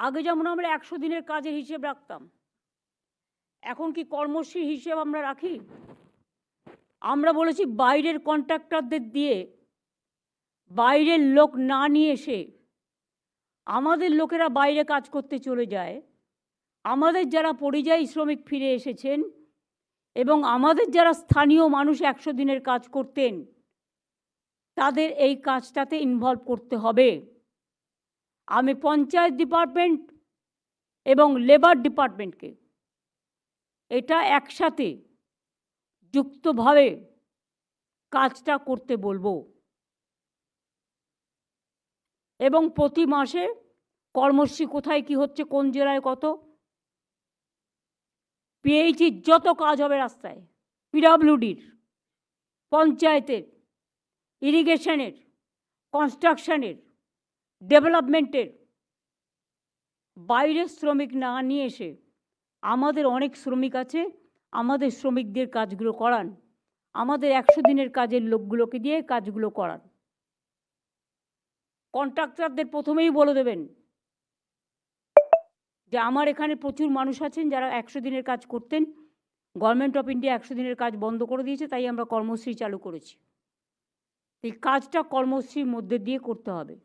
আগে যেমন আমরা একশো দিনের কাজের হিসেব রাখতাম, এখন কি কর্মশ্রী হিসেব আমরা রাখি? আমরা বলেছি বাইরের কন্ট্রাক্টরদের দিয়ে বাইরের লোক না নিয়ে এসে আমাদের লোকেরা বাইরে কাজ করতে চলে যায়, আমাদের যারা পরিযায়ী শ্রমিক ফিরে এসেছেন এবং আমাদের যারা স্থানীয় মানুষ একশো দিনের কাজ করতেন, তাদের এই কাজটাতে ইনভলভ করতে হবে। আমি পঞ্চায়েত ডিপার্টমেন্ট এবং লেবার ডিপার্টমেন্টকে এটা একসাথে যুক্তভাবে কাজটা করতে বলব। এবং প্রতি মাসে কর্মশ্রী কোথায় কি হচ্ছে, কোন জেলায় কত পিএইচির যত কাজ হবে রাস্তায়, পিডাব্লিউডির, পঞ্চায়েতের, ইরিগেশনের, কনস্ট্রাকশনের ডেভেলপমেন্টের বাইরের শ্রমিক না নিয়ে এসে আমাদের অনেক শ্রমিক আছে, আমাদের শ্রমিকদের কাজগুলো করান, আমাদের একশো দিনের কাজের লোকগুলোকে দিয়ে কাজগুলো করান। কন্ট্রাক্টরদের প্রথমেই বলে দেবেন যে আমার এখানে প্রচুর মানুষ আছেন যারা একশো দিনের কাজ করতেন গভর্নমেন্ট অফ ইন্ডিয়া একশো দিনের কাজ বন্ধ করে দিয়েছে, তাই আমরা কর্মশ্রী চালু করেছি। এই কাজটা কর্মশ্রীর মধ্যে দিয়ে করতে হবে।